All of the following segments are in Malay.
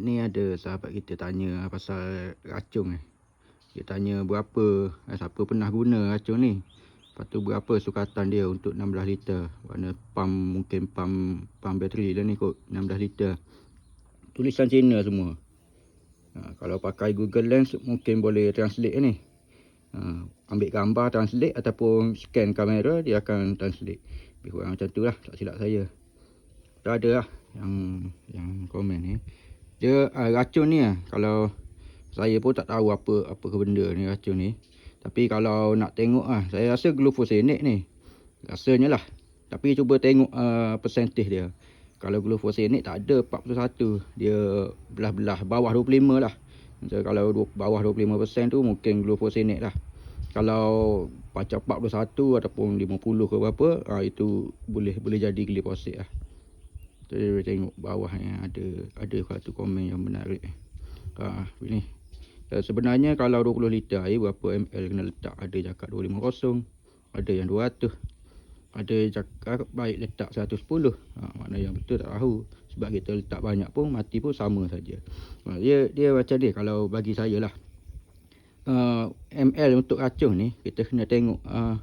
ni ada sahabat kita tanya pasal racun ni. Dia tanya berapa, eh, siapa pernah guna racun ni. Lepas tu berapa sukatan dia untuk 16 liter. Warna pump, mungkin pump, pump bateri dah ni kot. 16 liter. Tulisan Cina semua. Ha, kalau pakai Google Lens mungkin boleh translate ni. Ha, ambil gambar translate ataupun scan kamera dia akan translate. Lebih kurang macam tu lah. Tak silap saya. Tak ada lah yang yang komen ni. Dia uh, racun ni lah. Kalau saya pun tak tahu apa apa ke benda ni racun ni. Tapi kalau nak tengok ah, saya rasa glufosinate ni. Rasanya lah. Tapi cuba tengok uh, persentage dia. Kalau glufosinate tak ada 41. Dia belah-belah bawah 25 lah. Macam kalau bawah 25% tu mungkin glufosinate lah. Kalau macam 41 ataupun 50 ke berapa, ah, itu boleh boleh jadi glifosit lah. Kita tengok bawah yang ada ada satu komen yang menarik. Ha, ini. Dan sebenarnya kalau 20 liter air berapa ml kena letak? Ada cakap 250, ada yang 200. Ada cakap baik letak 110. Ha, mana yang betul tak tahu. Sebab kita letak banyak pun mati pun sama saja. Ha, dia dia macam ni kalau bagi saya lah. Uh, ml untuk racun ni kita kena tengok uh,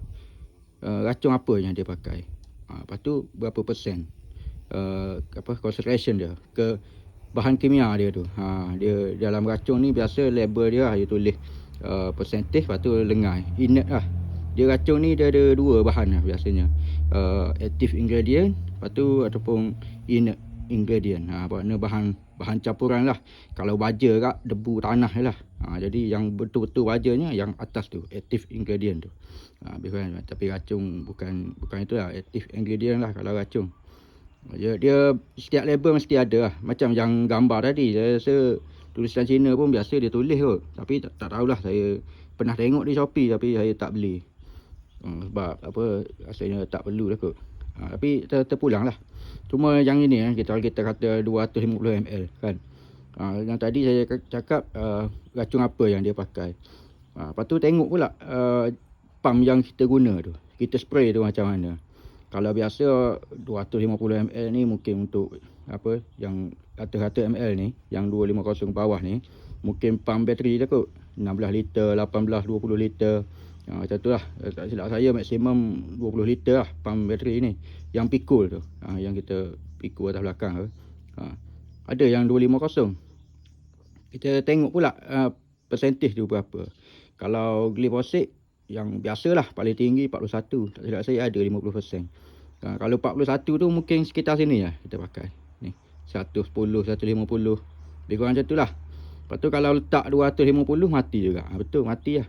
uh, racun apa yang dia pakai. Ha, lepas tu berapa persen uh, apa concentration dia ke bahan kimia dia tu. Ha dia dalam racun ni biasa label dia lah, dia tulis uh, percentage lepas tu lengai. Inert lah. Dia racun ni dia ada dua bahan lah biasanya. Uh, active ingredient lepas tu ataupun inert ingredient. Ha makna bahan bahan campuran lah. Kalau baja kat debu tanah lah. Ha, jadi yang betul-betul bajanya yang atas tu active ingredient tu. Ha, bukan, tapi racun bukan bukan itu lah active ingredient lah kalau racun. Dia, dia setiap label mesti ada lah. Macam yang gambar tadi. Saya rasa tulisan Cina pun biasa dia tulis kot. Tapi tak, tak tahulah saya pernah tengok di Shopee tapi saya tak beli. Hmm, sebab apa rasanya tak perlu lah kot. Ha, tapi ter, terpulang lah. Cuma yang ini eh, kita kita kata 250 ml kan. Ha, yang tadi saya cakap uh, racun apa yang dia pakai. Ha, lepas tu tengok pula uh, pump yang kita guna tu. Kita spray tu macam mana. Kalau biasa 250 ml ni mungkin untuk apa yang rata-rata ml ni yang 250 bawah ni mungkin pump bateri je kot. 16 liter 18 20 liter. Ha, macam tu lah. Tak silap saya maksimum 20 liter lah pump bateri ni. Yang pikul tu. Ha, yang kita pikul atas belakang tu. Ha, ada yang 250 kita tengok pula uh, percentage tu berapa. Kalau glyphosate yang biasalah paling tinggi 41 tak silap saya ada 50% ha, kalau 41 tu mungkin sekitar sini lah kita pakai. Ni 110 150 lebih kurang macam tu lah. Lepas tu kalau letak 250 mati juga. Ha, betul mati lah.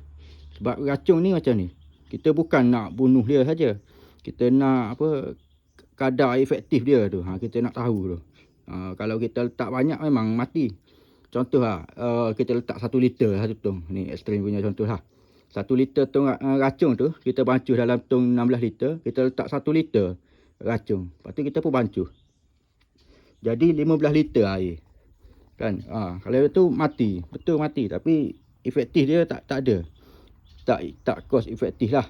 Sebab racun ni macam ni. Kita bukan nak bunuh dia saja. Kita nak apa kadar efektif dia tu. Ha, kita nak tahu tu. Ha, kalau kita letak banyak memang mati. Contoh lah uh, kita letak 1 liter satu tong. Ni ekstrim punya contoh lah satu liter tong uh, racun tu kita bancuh dalam tong 16 liter kita letak satu liter racun. Lepas tu kita pun bancuh. Jadi 15 liter air. Kan? Ha, kalau itu mati. Betul mati tapi efektif dia tak tak ada. Tak tak cost efektif lah.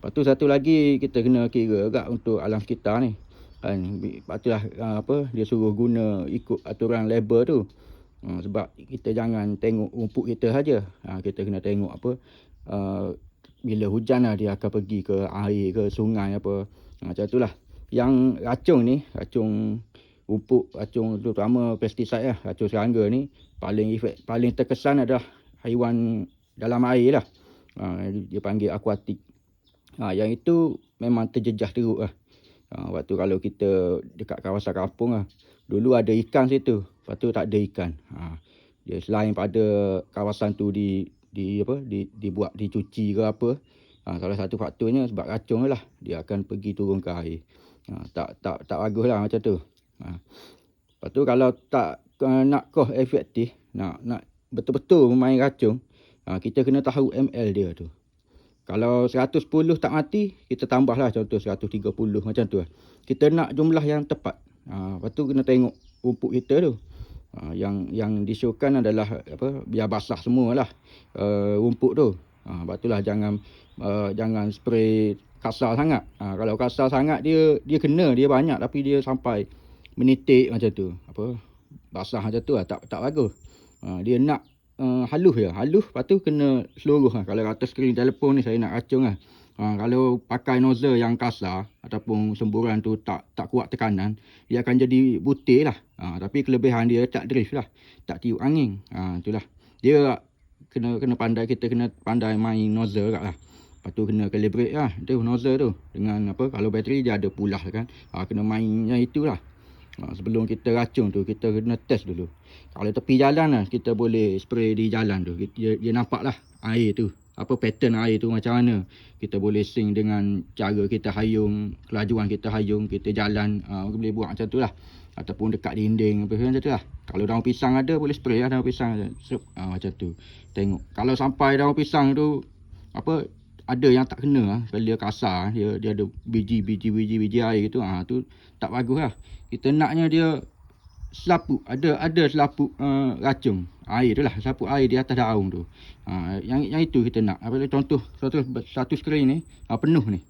Lepas tu satu lagi kita kena kira agak untuk alam sekitar ni. Kan? Lepas tu lah uh, apa dia suruh guna ikut aturan label tu. Uh, sebab kita jangan tengok rumput kita saja. Uh, kita kena tengok apa uh, bila hujan lah dia akan pergi ke air ke sungai apa. Macam itulah yang racun ni racun pupuk racun terutama pestisida lah racun serangga ni paling efek paling terkesan adalah haiwan dalam air lah. Ha, dia panggil akuatik. Ha, yang itu memang terjejah teruk lah. Ha, waktu kalau kita dekat kawasan kampung lah dulu ada ikan situ. Lepas tu tak ada ikan. Ha, dia selain pada kawasan tu di di apa di dibuat dicuci ke apa. Ha, salah satu faktornya sebab racun lah. Dia akan pergi turun ke air. Ha, tak tak tak bagus lah macam tu. Ha. lepas tu kalau tak uh, nak kos efektif nak nak betul-betul main racun ha, kita kena tahu ml dia tu. Kalau 110 tak mati kita tambahlah contoh 130 macam tu lah. kita nak jumlah yang tepat. Ha, lepas tu kena tengok rumput kita tu Ha, yang yang disyukan adalah apa biar basah semualah uh, rumput tu. Ha uh, itulah jangan uh, jangan spray kasar sangat. Ha, kalau kasar sangat dia dia kena dia banyak tapi dia sampai menitik macam tu. Apa basah macam tu lah. Tak, tak bagus. Ha, dia nak uh, halus je. Halus lepas tu kena seluruh lah. Kalau kata skrin telefon ni saya nak racung lah. Ha, kalau pakai nozzle yang kasar ataupun semburan tu tak tak kuat tekanan, dia akan jadi butir lah. Ha, tapi kelebihan dia tak drift lah. Tak tiup angin. Ha, itulah. Dia kena kena pandai kita kena pandai main nozzle kat lah. Lepas tu kena calibrate lah. Itu nozzle tu. Dengan apa, kalau bateri dia ada pulah kan. Ha, kena main yang itulah. Ha, sebelum kita racung tu, kita kena test dulu. Kalau tepi jalan lah, kita boleh spray di jalan tu. Dia, dia nampak lah air tu apa pattern air tu macam mana? Kita boleh sync dengan cara kita hayung kelajuan kita hayung kita jalan uh, boleh buat macam tu lah. Ataupun dekat dinding apa macam tu lah. Kalau daun pisang ada boleh spray lah daun pisang. Uh, macam tu. Tengok. Kalau sampai daun pisang tu apa ada yang tak kena lah. Kalau dia kasar dia dia ada biji biji biji biji air gitu ah uh, tu tak bagus lah. Kita naknya dia selaput. Ada ada selaput uh, racun. Air tu lah selaput air di atas daun tu. Ha, yang yang itu kita nak. Apa contoh satu satu skrin ni ha, penuh ni.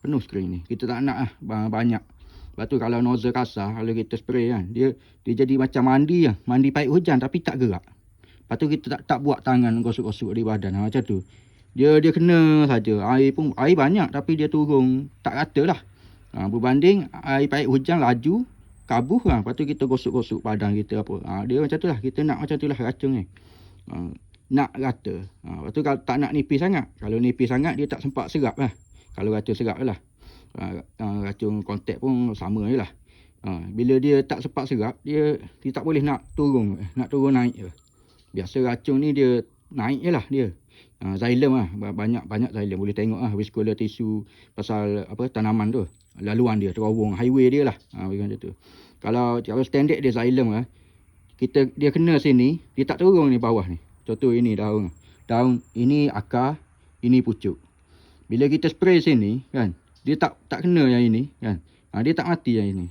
Penuh skrin ni. Kita tak nak lah banyak. Lepas tu kalau nozzle kasar kalau kita spray kan dia dia jadi macam mandi lah. Mandi paip hujan tapi tak gerak. Lepas tu kita tak tak buat tangan gosok-gosok di badan. Ha, macam tu. Dia dia kena saja. Air pun air banyak tapi dia turun. Tak rata lah. Ha, berbanding air paip hujan laju kabuh lah. Lepas tu kita gosok-gosok badan kita apa. Ha, dia macam tu lah. Kita nak macam tu lah racun ni. Ha, nak rata. Ha, lepas tu kalau tak nak nipis sangat. Kalau nipis sangat dia tak sempat serap lah. Kalau racun serap lah. Ha, racun kontak pun sama je lah. Ha, bila dia tak sempat serap, dia, dia tak boleh nak turun. Nak turun naik je. Biasa racun ni dia naik je lah dia. Ha, xylem lah. Banyak banyak xylem. Boleh tengok lah. Viscolar tisu pasal apa tanaman tu laluan dia terowong highway dia lah. Ha, macam tu. Kalau kalau standard dia xylem lah kita dia kena sini dia tak turun ni bawah ni. Contoh ini daun. Daun ini akar ini pucuk. Bila kita spray sini kan dia tak tak kena yang ini kan. Ha, dia tak mati yang ini.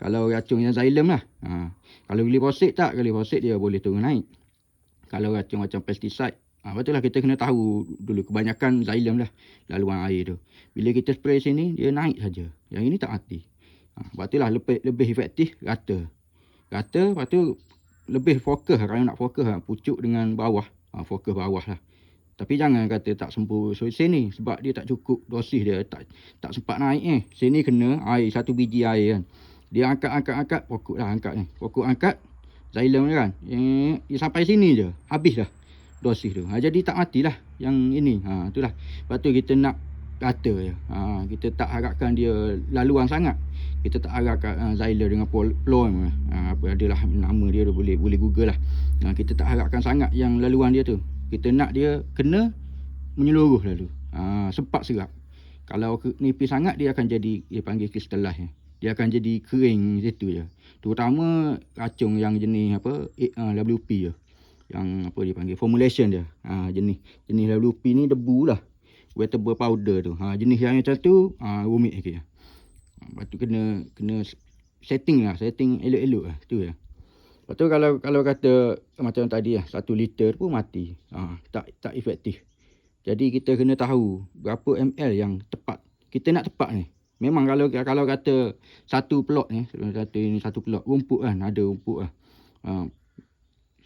Kalau racun yang xylem lah. Ha, kalau glyphosate tak glyphosate dia boleh turun naik. Kalau racun macam pesticide Ha, betul lah kita kena tahu dulu kebanyakan xylem lah laluan air tu. Bila kita spray sini dia naik saja. Yang ini tak mati. Ha, sebab itulah lebih, lebih efektif rata. Rata lepas tu lebih fokus kalau nak fokus ha, pucuk dengan bawah. Ha, fokus bawah lah. Tapi jangan kata tak sembuh so, sini sebab dia tak cukup dosis dia tak tak sempat naik eh. Sini kena air satu biji air kan. Dia angkat angkat angkat pokok lah angkat ni. Pokok angkat xylem ni kan. Eh, dia sampai sini je. Habis dah dosis tu. Ha, jadi tak matilah yang ini. Ha, itulah. Lepas tu kita nak kata je. Ha, kita tak harapkan dia laluan sangat. Kita tak harapkan uh, Zyler dengan Plon. Ha, apa adalah nama dia tu boleh boleh google lah. Ha, kita tak harapkan sangat yang laluan dia tu. Kita nak dia kena menyeluruh lalu. Ha, sempat serap. Kalau nipis sangat dia akan jadi dia panggil kristalah ya. Dia akan jadi kering situ je. Terutama racun yang jenis apa WP je yang apa dia panggil formulation dia. Ha, jenis jenis WP ni debu lah. Wettable powder tu. Ha, jenis yang macam tu ha, rumit lagi ha, lepas tu kena kena setting lah setting elok-elok lah. Tu ya lepas tu kalau kalau kata macam tadi lah satu liter pun mati. Ha, tak tak efektif. Jadi kita kena tahu berapa ml yang tepat. Kita nak tepat ni. Memang kalau kalau kata satu plot ni kata ini satu plot rumput kan ada rumput lah. Ha,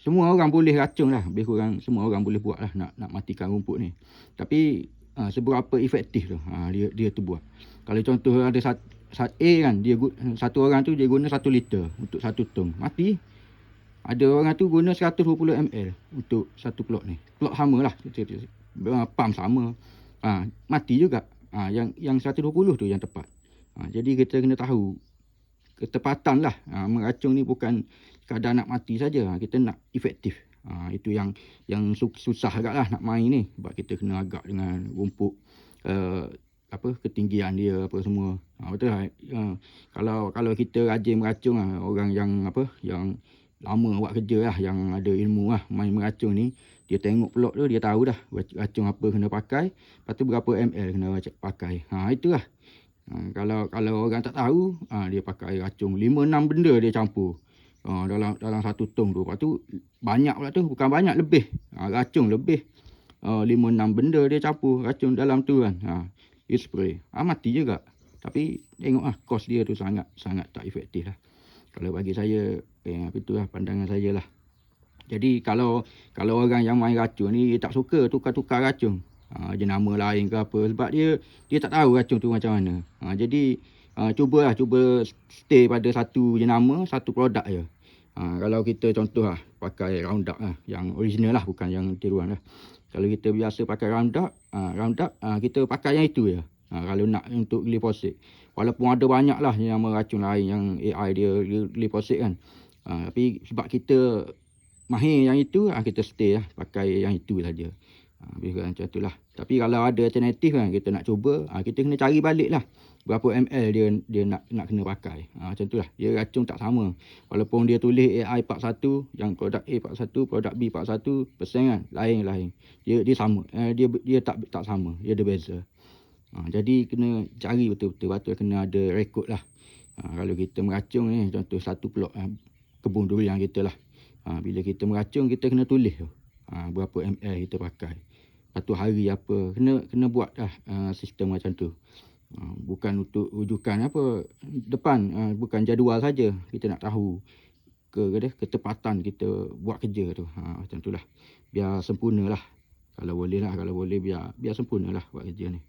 semua orang boleh racun lah. Lebih kurang semua orang boleh buat lah nak, nak matikan rumput ni. Tapi uh, seberapa efektif tu uh, dia, dia tu buat. Kalau contoh ada sat, sat A kan, dia satu orang tu dia guna satu liter untuk satu tong. Mati. Ada orang tu guna 120 ml untuk satu plot ni. Plot sama lah. Pump sama. Uh, mati juga. Uh, yang yang 120 tu yang tepat. Uh, jadi kita kena tahu ketepatan lah. Uh, meracun ni bukan sekadar nak mati saja ha, kita nak efektif. Ha, itu yang yang susah agaklah nak main ni. Sebab kita kena agak dengan rumput uh, apa ketinggian dia apa semua. Ha, betul lah. Ha, kalau kalau kita rajin meracung lah, orang yang apa yang lama buat kerja lah yang ada ilmu lah main meracung ni dia tengok plot tu dia tahu dah racung apa kena pakai. Lepas tu berapa ml kena pakai. Ha itulah ha, kalau kalau orang tak tahu ha, dia pakai racung 5 6 benda dia campur uh, dalam dalam satu tong tu. Lepas tu banyak pula tu, bukan banyak lebih. Uh, racun lebih. Uh, lima enam benda dia campur racun dalam tu kan. Ha, dia spray. Ah, mati juga. Tapi tengok lah, kos dia tu sangat sangat tak efektif lah. Kalau bagi saya, eh, apa tu lah pandangan saya lah. Jadi kalau kalau orang yang main racun ni tak suka tukar-tukar racun. Ha, jenama lain ke apa sebab dia dia tak tahu racun tu macam mana. Ha, jadi uh, cubalah cuba stay pada satu jenama, satu produk je. Ha, kalau kita contoh lah pakai Roundup lah yang original lah bukan yang tiruan lah. Kalau kita biasa pakai Roundup, uh, Roundup uh, kita pakai yang itu je. Ha, kalau nak untuk glyphosate. Walaupun ada banyak lah nama racun lain yang AI dia glyphosate kan. Ha, tapi sebab kita mahir yang itu, ha, kita stay lah pakai yang itu saja. Ha, macam itulah. Tapi kalau ada alternatif kan kita nak cuba, ha, kita kena cari balik lah berapa ml dia dia nak nak kena pakai. Ha, macam itulah. Dia racun tak sama. Walaupun dia tulis AI 41, yang produk A 41, produk B 41 persen kan, lain-lain. Dia dia sama. Eh, dia dia tak tak sama. Dia ada beza. Ha, jadi kena cari betul-betul. Lepas tu kena ada rekod lah. Ha, kalau kita meracung ni, contoh satu pelok ha, kebun durian kita lah. Ha, bila kita meracung, kita kena tulis tu. Ha, berapa ml kita pakai. Satu hari apa. Kena kena buat lah ha, sistem macam tu. Ha, bukan untuk rujukan apa. Depan, ha, bukan jadual saja Kita nak tahu ke, ke ketepatan kita buat kerja tu. Ha, macam tu lah. Biar sempurna lah. Kalau boleh lah. Kalau boleh biar, biar sempurna lah buat kerja ni.